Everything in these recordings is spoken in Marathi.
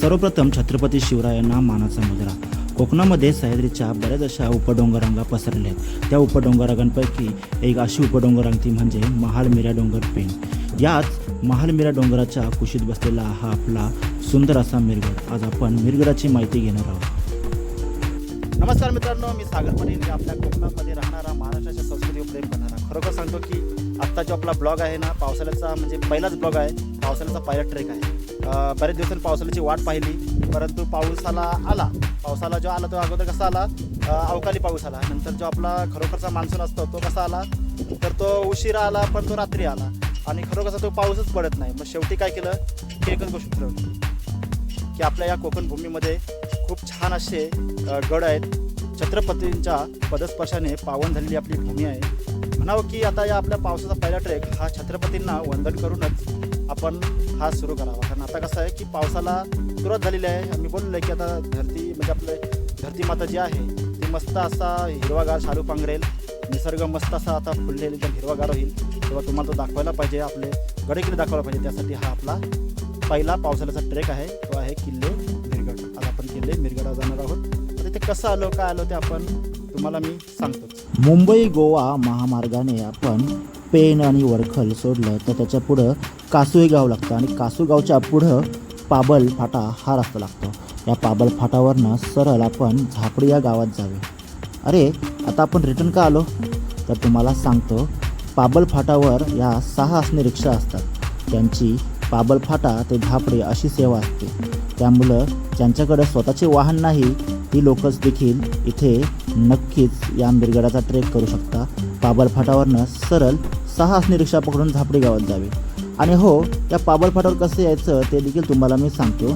सर्वप्रथम छत्रपती शिवरायांना मानाचा मुजरा. कोकणामध्ये सह्याद्रीच्या बऱ्याच अशा उपडोंगरांगा पसरल्या. आहेत त्या उपडोंगरांगांपैकी एक अशी उपडोंगरांग ती म्हणजे महालमिरा डोंगर पेन याच महालमिरा डोंगराच्या कुशीत बसलेला हा आपला सुंदर असा मिरगड. आज आपण मिरगडाची माहिती घेणार आहोत. नमस्कार मित्रांनो मी सागर पाटील आपल्या कोकणामध्ये राहणारा महाराष्ट्राच्या संस्कृतीवर प्रेम करणारा. खरोखर सांगतो की आत्ता जो आपला ब्लॉग आहे ना पावसाळ्याचा म्हणजे पहिलाच ब्लॉग आहे. पावसाळ्याचा पहिला ट्रेक आहे. बऱ्याच दिवसांनी पावसाळ्याची वाट पाहिली परंतु पावसाला आला पावसाला जो आला तो अगोदर कसा आला? अवकाळी पाऊस आला. नंतर जो आपला खरोखरचा मान्सून असतो तो कसा आला? तर तो उशिरा आला पण तो रात्री आला. आणि खरोखरचा तो पाऊसच पडत नाही. मग शेवटी काय केलं? की एकच गोष्ट ठरवली की आपल्या या कोकण भूमीमध्ये खूप छान असे गड आहेत. छत्रपतींच्या पदस्पर्शाने पावन झालेली आपली भूमी आहे. म्हणावं की आता या आपल्या पावसाचा पहिला ट्रेक हा छत्रपतींना वंदन करूनच आपण हा सुरू करावा. कारण आता कसं आहे की पावसाला सुरुवात झालेली आहे. आम्ही बोललो आहे की आता धरती म्हणजे आपलं धरती माता जी आहे ती मस्त असा हिरवागार शालू पांघरेल निसर्ग मस्त असा आता फुललेला एकदम हिरवागार होईल. तेव्हा तुम्हाला तो दाखवायला पाहिजे आपले गडेकिल्ले दाखवायला पाहिजे. त्यासाठी हा आपला पहिला पावसाळ्याचा ट्रेक आहे. तो आहे किल्ले मिरगड. आज आपण किल्ले मिरगडा जाणार आहोत. तर तिथे कसं आलो काय आलो ते आपण तुम्हाला मी सांगतो मुंबई गोवा महामार्गाने आपण पेन आणि वरखल सोडलं तर त्याच्या पुढं कासू हे गाव लागतं आणि कासू गावच्या पुढं पाबल फाटा हा रस्ता लागतो. या पाबल फाटावरनं सरळ आपण झापडी या गावात जावे. अरे आता आपण रिटर्न का आलो? तर तुम्हाला सांगतो पाबल फाटावर या सहा असणे रिक्षा असतात. त्यांची पाबल फाटा ते झापडे अशी सेवा असते. त्यामुळं ज्यांच्याकडं स्वतःचे वाहन नाही ती लोकच देखील इथे नक्कीच या मिरगडाचा ट्रेक करू शकता पाबल फाटावरनं सरळ सहा रिक्षा पकडून झापडी गावात जावे. आणि हो या पाबलफाटावर कसं यायचं ते देखील तुम्हाला मी सांगतो.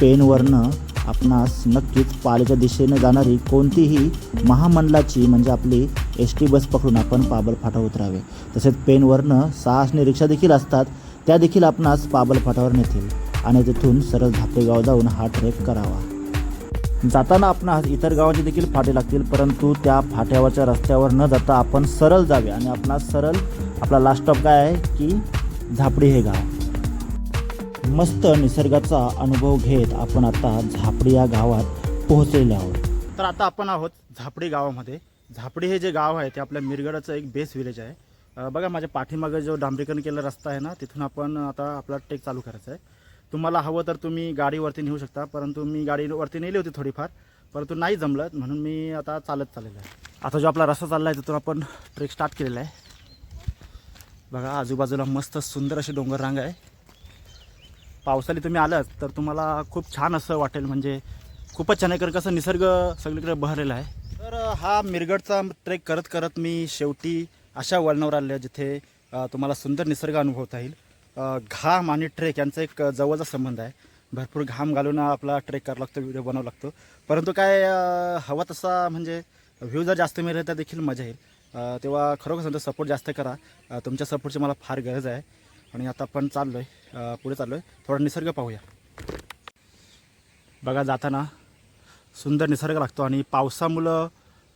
पेनवरनं आपणास नक्कीच पालीच्या दिशेने जाणारी कोणतीही महामंडळाची म्हणजे आपली एस टी बस पकडून आपण पाबल फाटा उतरावे. तसेच पेनवरनं सहा रिक्षा देखील असतात त्या देखील आपणास पाबल फाटावर नेतील. आणि तिथून सरळ धापेगाव जाऊन हा ट्रेक करावा. जाताना आपणास इतर गावाचे देखील फाटे लागतील परंतु त्या फाट्यावरच्या रस्त्यावर न जाता आपण सरळ जावे. आणि आपणास सरळ आपला लास्ट स्टॉप काय आहे की झापडी हे गाव. मस्त निसर्गाचा अनुभव घेत आपण आता झापडी या गावात पोहोचलेले आहोत. तर आता आपण आहोत झापडी गावामध्ये. झापडी हे जे गाव आहे ते आपल्या मिरगडाचं एक बेस विलेज आहे. बघा माझ्या पाठीमागे जो डांबरीकरण केलेला रस्ता आहे ना तिथून आपण आता आपला ट्रेक चालू करायचा आहे. तुम्हाला हवं तर तुम्ही गाडीवरती नेऊ शकता परंतु मी गाडीवरती नेली होती थोडीफार परंतु नाही जमलं म्हणून मी आता चालत चाललेलं आहे. आता जो आपला रस्ता चालला आहे तिथून आपण ट्रेक स्टार्ट केलेला आहे. बघा आजूबाजूला मस्त सुंदर अशी डोंगर रांग आहे. पावसाळी तुम्ही आलात तर तुम्हाला खूप छान असं वाटेल म्हणजे खूपच छान आहे कारण कसं निसर्ग सगळीकडे बहरलेला आहे. तर हा मिरगडचा ट्रेक करत करत मी शेवटी अशा वळणावर आले जिथे तुम्हाला सुंदर निसर्ग अनुभवता येईल. घाम आणि ट्रेक यांचा एक जवळचा संबंध आहे. भरपूर घाम घालून आपला ट्रेक करावा लागतो व्हिडिओ बनावा लागतो. परंतु काय हवा तसा म्हणजे व्ह्यू जर जास्त मिळेल तर देखील मजा येईल. तेव्हा खरोखर सांगतो सपोर्ट जास्त करा. तुमच्या सपोर्टची मला फार गरज आहे. आणि आता आपण चाललो आहे पुढे चाललो आहे थोडा निसर्ग पाहूया. बघा जाताना सुंदर निसर्ग लागतो आणि पावसामुळं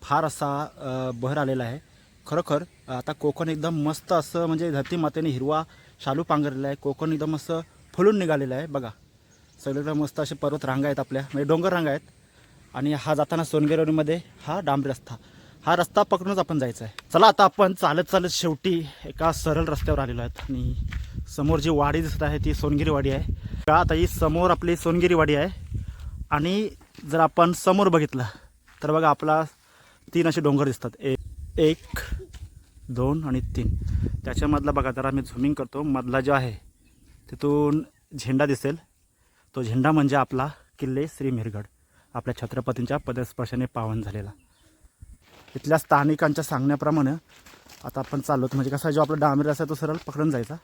फार असा बहर आलेला आहे. खरोखर आता कोकण एकदम मस्त असं म्हणजे धरती मातेने हिरवा शालू पांघरलेला आहे कोकण एकदम मस्त फुलून निघालेलं आहे. बघा सगळीकडे मस्त असे पर्वत रांगा आहेत आपल्या म्हणजे डोंगर रांगा आहेत. आणि हा जाताना सोनगिरवडीमध्ये हा डांबरी रस्ता हा रस्ता पकडूनच आपण जायचा आहे. चला आता आपण चालत चालत शेवटी एका सरळ रस्त्यावर आलेलो आहेत. आणि समोर जी वाडी दिसत आहे ती सोनगिरी वाडी आहे. का आता ही समोर आपली सोनगिरी वाडी आहे. आणि जर आपण समोर बघितलं तर बघा आपला तीन असे डोंगर दिसतात. एक दोन आणि तीन. त्याच्यामधला बघा जरा मी झुमिंग करतो. मधला जो आहे तिथून झेंडा दिसेल. तो झेंडा म्हणजे आपला किल्ले श्री मिरगड. आपल्या छत्रपतींच्या पदस्पर्शाने पावन झालेला. इथल्या स्थानिकांच्या सांगण्याप्रमाणे आता आपण चाललो म्हणजे कसा जो आपला डांबरी रस्ता तो सरळ पकडून जायचा.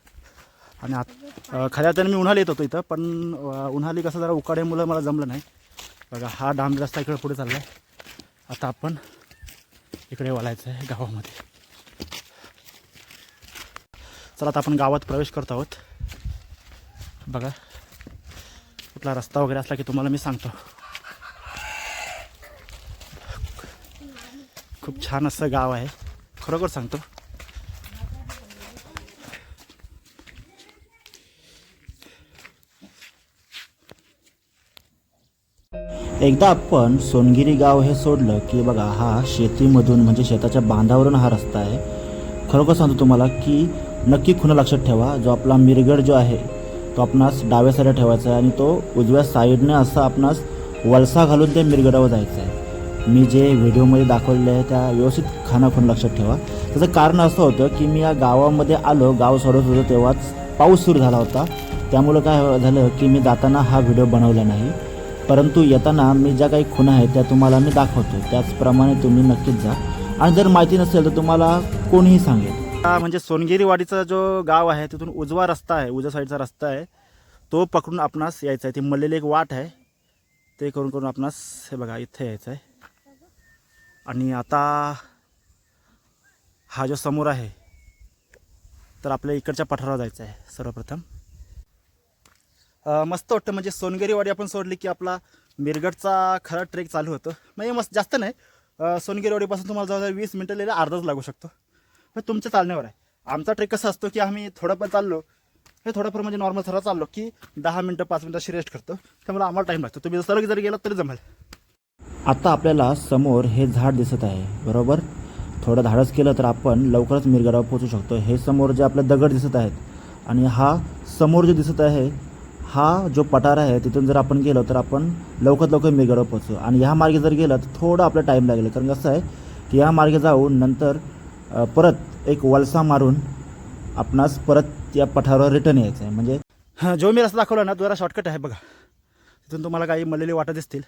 आणि आत खऱ्या मी उन्हाळी येत होतो इथं पण उन्हाळी कसं जरा उकाड्यामुळं मला जमलं नाही. बघा हा डांबरी रस्ता इकडे पुढे चालला आहे आता आपण इकडे वळायचं आहे गावामध्ये. चला आता आपण गावात प्रवेश करत आहोत. बघा कुठला रस्ता वगैरे असला की तुम्हाला मी सांगतो. खूप छान असं गाव आहे. खरोखर सांगतो. एकदा आपण सोनगिरी गाव हे सोडलं की बघा हा शेतीमधून म्हणजे शेताच्या बांधावरून हा रस्ता आहे. खरोखर सांगतो तुम्हाला की नक्की खुणा लक्षात ठेवा. जो आपला मिरगड जो आहे तो आपणास डाव्या साईडला ठेवायचा आहे आणि तो उजव्या साईडने असा आपणास वलसा घालून त्या मिरगडावर जायचं आहे. मी जे व्हिडिओमध्ये दाखवलेले आहे त्या व्यवस्थित खानाखून लक्षात ठेवा. त्याचं कारण असं होतं की मी या गावामध्ये आलो गाव सोडत होतो तेव्हाच पाऊस सुरू झाला होता. त्यामुळं काय झालं की मी जाताना हा व्हिडिओ बनवला नाही. परंतु येताना मी ज्या काही खुणा आहेत त्या तुम्हाला मी दाखवतो. त्याचप्रमाणे तुम्ही नक्कीच जा. आणि जर माहिती नसेल तर तुम्हाला कोणीही सांगेल. म्हणजे सोनगिरीवाडीचा जो गाव आहे तिथून उजवा रस्ता आहे उजव्या साईडचा रस्ता आहे तो पकडून आपणास यायचा आहे. ती मल्लेली एक वाट आहे. ते करून करून आपणास हे बघा इथे यायचं आहे. आणि आता हा जो समोर आहे तर आपल्या इकडच्या पठारावर जायचं आहे सर्वप्रथम. मस्त वाटतं म्हणजे सोनगिरीवाडी आपण सोडली की आपला मिरगडचा खरा ट्रेक चालू होतो. म्हणजे मस्त जास्त नाही. सोनगिरीवाडीपासून तुम्हाला जवळजवळ वीस मिनटं लिहिलं अर्धाच लागू शकतो. पण तुमच्या चालण्यावर आहे. आमचा ट्रेक कसा असतो की आम्ही थोडंफार चाललो हे थोडंफार म्हणजे नॉर्मल सरळ चाललो की दहा मिनटं पाच मिनटं अशी रेस्ट करतो. त्यामुळे आम्हाला टाईम लागतो. तुम्ही सरळ जर गेलात तरी जमेल. आता आपल्याला समोर हे झाड दिसत आहे बरोबर? थोडं धाडस केलं तर आपण लवकरच मिरगडावर पोचू शकतो. हे समोर जे आपले दगड दिसत आहेत आणि हा समोर जे दिसत आहे हा जो पठार आहे तिथून जर आपण गेलो तर आपण लवकरात लवकर मिरगडावर पोचू आणि ह्या मार्गे जर गेलं तर थोडं आपला टाईम लागेल. कारण कसं आहे की या मार्गे जाऊन नंतर परत एक वलसा मारून आपणास परत या पठारावर रिटर्न यायचं आहे म्हणजे हां जो मी रस्ता दाखवला ना तो जरा शॉर्टकट आहे बघा. तिथून तुम्हाला काही मलेली वाटत दिसतील.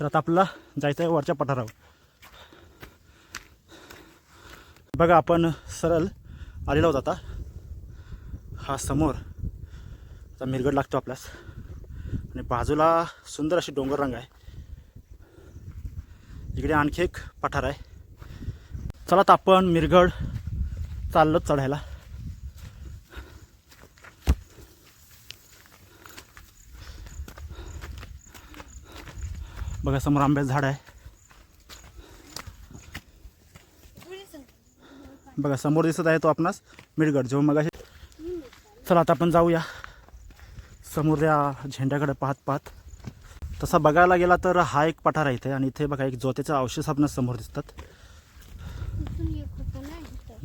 तर आता आपल्याला जायचं आहे वरच्या पठारावर. बघा आपण सरळ आलेलो आहोत आता. हा समोर. आता मिरगड लागतो आपल्यास. आणि बाजूला सुंदर अशी डोंगर रंग आहे. इकडे आणखी एक पठार आहे. चला आता आपण मिरगड चाललो चढायला. बघा समोर आंब्याचं झाड आहे. बघा समोर दिसत आहे तो आपणास मिरगड. जेव्हा मग चला आता आपण जाऊया. समोर या झेंड्याकडे पाहत पाहत. तसा बघायला गेला तर हा एक पठार आहे इथे आणि इथे बघा एक जोत्याचे अवशेष आपणास समोर दिसतात.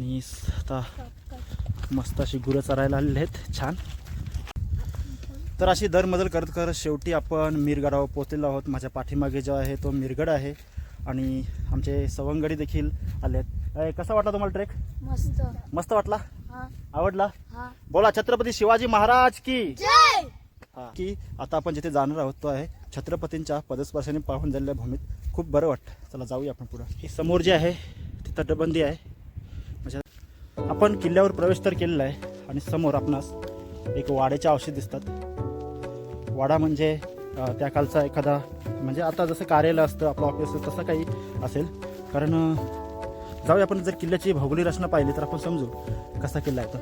आणि आता मस्त अशी गुरं चरायला आलेली आहेत. छान. तर अशी दरमदल करत करत शेवटी आपण मिरगडावर पोचलेलो आहोत. माझ्या पाठीमागे जो आहे तो मिरगड आहे आणि आमचे सवंगडी देखील आले आहेत. कसा वाटला तुम्हाला ट्रेक? मस्त. मस्त वाटला? हा. आवडला? हा. बोला छत्रपती शिवाजी महाराज की. जय! हा की आता आपण जिथे जाणार आहोत तो आहे छत्रपतींच्या पदस्पर्शाने पाहून झालेल्या भूमीत. खूप बरं वाटतं. चला जाऊया आपण पुढं. ही समोर जी आहे ती तटबंदी आहे. आपण किल्ल्यावर प्रवेश तर केलेला आहे आणि समोर आपणास एक वाड्याचे अवशेष दिसतात. वाडा म्हणजे त्या कालचा एखादा म्हणजे आता जसं कार्यालय असतं आपलं ऑफिस तसं काही असेल. कारण जाऊया आपण जर किल्ल्याची भौगोलिक रचना पाहिली तर आपण समजू कसा किल्ला आहे तर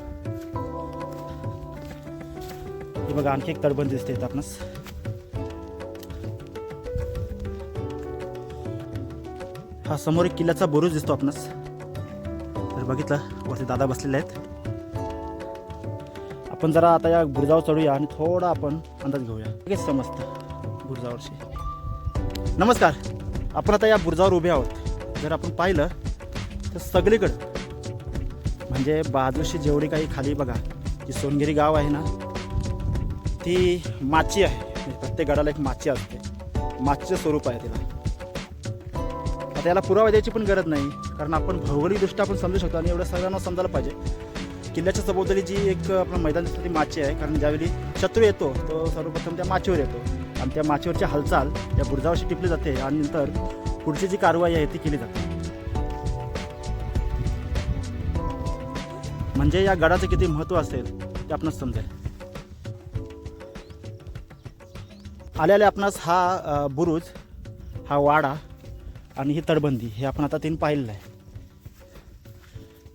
हे बघा आणखी एक तटबंदी दिसते इथं आपणास. हा समोर एक किल्ल्याचा बुरुज दिसतो आपणास. तर बघितलं वरती दादा बसलेले आहेत. आपण जरा आता या बुरजावर चढूया आणि थोडा आपण अंदाज घेऊया. लगेच समजतं बुरुजावरशी नमस्कार. आपण आता या बुरजावर उभे आहोत. जर आपण पाहिलं तर सगळीकडं म्हणजे बाजूशी जेवढी काही खाली बघा जी सोनगिरी गाव आहे ना ती माची आहे. प्रत्येक गडाला एक माची असते. माचीचं स्वरूप आहे तिला. आता याला पुरावा द्यायची पण गरज नाही कारण आपण भौगोलिकदृष्ट्या आपण समजू शकतो आणि एवढं सगळ्यांना समजायला पाहिजे. किल्ल्याच्या सभोवताली जी एक आपलं मैदान दिसतं ती माची आहे कारण ज्यावेळी शत्रू येतो तो सर्वप्रथम त्या माचीवर येतो. आणि त्या माचीवरची हालचाल या बुरुजावरशी टिपली जाते आणि नंतर पुढची जी कारवाई आहे ती केली जाते. म्हणजे या गडाचं किती महत्त्व असेल ते आपणास समजेल. आल्याला आपणास हा बुरुज हा वाडा आणि ही तटबंदी हे आपण आता तीन पाहिलेलं आहे.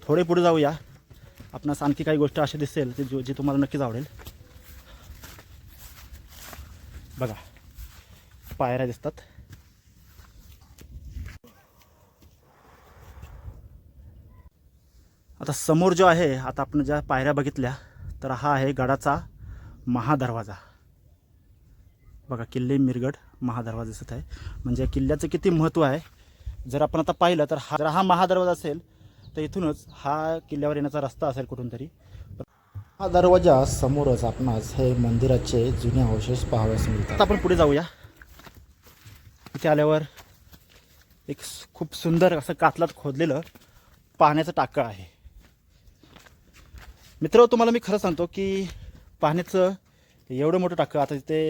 थोडे पुढे जाऊया. आपणास आणखी काही गोष्ट अशी दिसेल की जो जी तुम्हाला नक्कीच आवडेल. बघा. पायऱ्या दिसतात. आता समोर जो आहे आता आपण ज्या पायऱ्या बघितल्या तर हा आहे गडाचा महादरवाजा. बघा किल्ले मिरगड. महादरवाजा दिसत आहे. म्हणजे किल्ल्याचं किती महत्त्व आहे? जर आपण आता पाहिलं तर हा जर हा महादरवाजा असेल तर इथूनच हा किल्ल्यावर येण्याचा रस्ता असेल कुठून तरी हा दरवाजा समोरच आपणास हे मंदिराचे जुने अवशेष पाहावयास मिळतात. आता आपण पुढे जाऊया. इथे आल्यावर एक खूप सुंदर असं कातलात खोदलेलं पाण्याचं टाकं आहे. मित्र तुम्हाला मी खरं सांगतो की पाण्याचं एवढं मोठं टाकं आता तिथे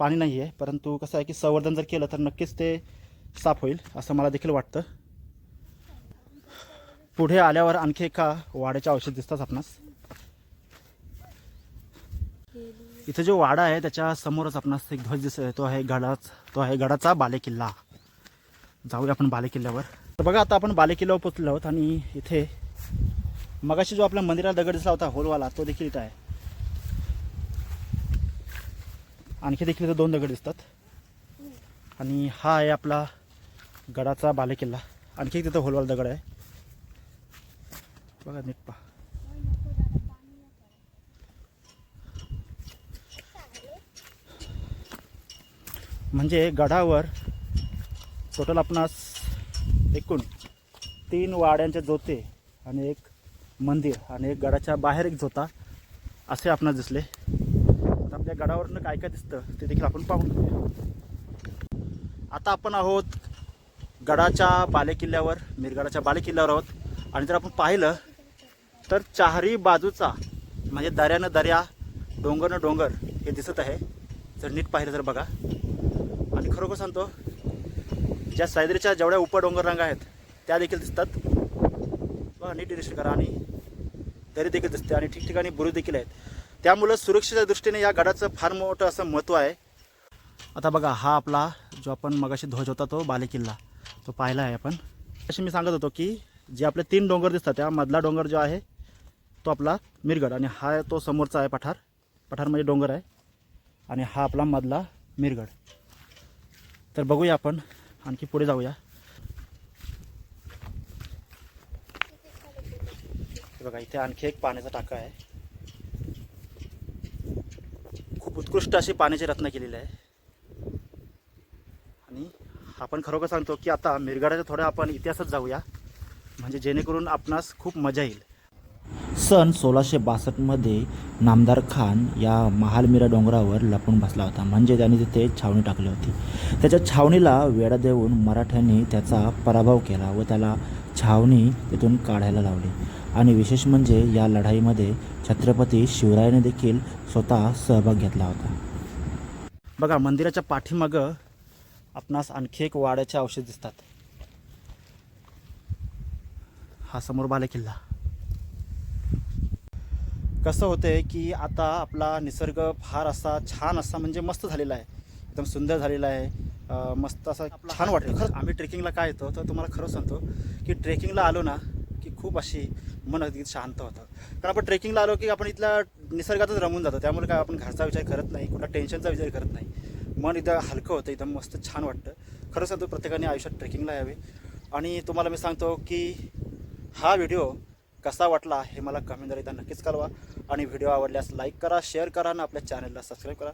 पाणी नाही आहे परंतु कसं आहे की संवर्धन जर केलं तर नक्कीच ते साफ होईल असं मला देखील वाटतं. पुढे आल्यावर आणखी एका वाड्याचे औषध दिसतात आपणास. इथे जो वाडा आहे त्याच्या समोरच आपणास एक ध्वज दिसत आहे तो आहे गडाच तो आहे गडाचा बालेकिल्ला. जाऊया आपण बालेकिल्ल्यावर. तर बघा आता आपण बालेकिल्ल्यावर पोचलो आहोत आणि इथे मगाशी जो आपल्या मंदिराला दगड दिसला होता होलवाला तो देखील इथं आहे. आणखी देखील इथं दोन दगड दिसतात. आणि हा आहे आपला गडाचा बालेकिल्ला. आणखी एक तिथं होलवाल दगड आहे. बघा नीट पहा. म्हणजे गडावर टोटल आपणास एकूण तीन वाड्यांचे जोते आणि एक मंदिर आणि एक गडाच्या बाहेर एक जोता असे आपणास दिसले. गडावरनं काय काय दिसतं ते देखील आपण पाहून आता आपण आहोत गडाच्या बालेकिल्ल्यावर मिरगडाच्या बालेकिल्ल्यावर आहोत. आणि जर आपण पाहिलं तर चारही बाजूचा म्हणजे दऱ्यानं दऱ्या डोंगरनं डोंगर हे दिसत आहे. जर नीट पाहिलं तर बघा. आणि खरोखर सांगतो ज्या सह्याद्रीच्या जेवढ्या उपडोंगर रंग आहेत त्या देखील दिसतात. बघा नीट निरीक्षण करा. आणि दरी देखील दिसते आणि ठिकठिकाणी बुरुज देखील आहेत. त्यामुळं सुरक्षेच्या दृष्टीने या गडाचं फार मोठं असं महत्त्व आहे. आता बघा हा आपला जो आपण मगाशी ध्वज होता तो बालेकिल्ला तो पाहिला आहे आपण. अशी मी सांगत होतो की जे आपले तीन डोंगर दिसतात त्या मधला डोंगर जो आहे तो आपला मिरगड आणि हा तो समोरचा आहे पठार. पठार म्हणजे डोंगर आहे आणि हा आपला मधला मिरगड. तर बघूया आपण आणखी पुढे जाऊया. बघा इथे आणखी एक पाण्याचा टाका आहे खूप उत्कृष्ट अशी पाण्याचे रत्न केलेले आहे. आणि आपण खरोखर सांगतो की आता मिरगाडाच्या थोडा आपण इतिहासात जाऊया. म्हणजे जेणेकरून आपणास खूप मजा येईल. सन सोळाशे बासष्टमध्ये नामदार खान या महालमिरा डोंगरावर लपून बसला होता. म्हणजे त्याने तिथे छावणी टाकली होती. त्याच्या छावणीला वेढा देऊन मराठ्यांनी त्याचा पराभव केला व त्याला छावणी तिथून काढायला लावली. आणि विशेष म्हणजे या लढाईमध्ये छत्रपती शिवरायाने देखील स्वतः सहभाग घेतला होता. बघा मंदिराच्या पाठीमागं आपणास आणखी एक वाड्याचे अवशेष दिसतात. हा समोर बाले किल्ला कसं होतंय की आता आपला निसर्ग फार असा छान असा म्हणजे मस्त झालेला आहे. एकदम सुंदर झालेला आहे. मस्त असा छान वाटतं. खरं आम्ही ट्रेकिंगला काय येतो तर तुम्हाला खरं सांगतो की ट्रेकिंगला आलो ना खूप अशी मन अगदी शांत होतं कारण आपण ट्रेकिंगला आलो की आपण इथल्या निसर्गातच रमून जातो. त्यामुळे काय आपण घरचा विचार करत नाही कुठला टेन्शनचा विचार करत नाही. मन एकदम हलकं होतं एकदम मस्त छान वाटतं. खरं सांगतो प्रत्येकाने आयुष्यात ट्रेकिंगला यावे. आणि तुम्हाला मी सांगतो की हा व्हिडिओ कसा वाटला हे मला कमेंटद्वारे नक्कीच कळवा. आणि व्हिडिओ आवडल्यास लाईक करा शेअर करा आणि आपल्या चॅनलला सबस्क्राईब करा.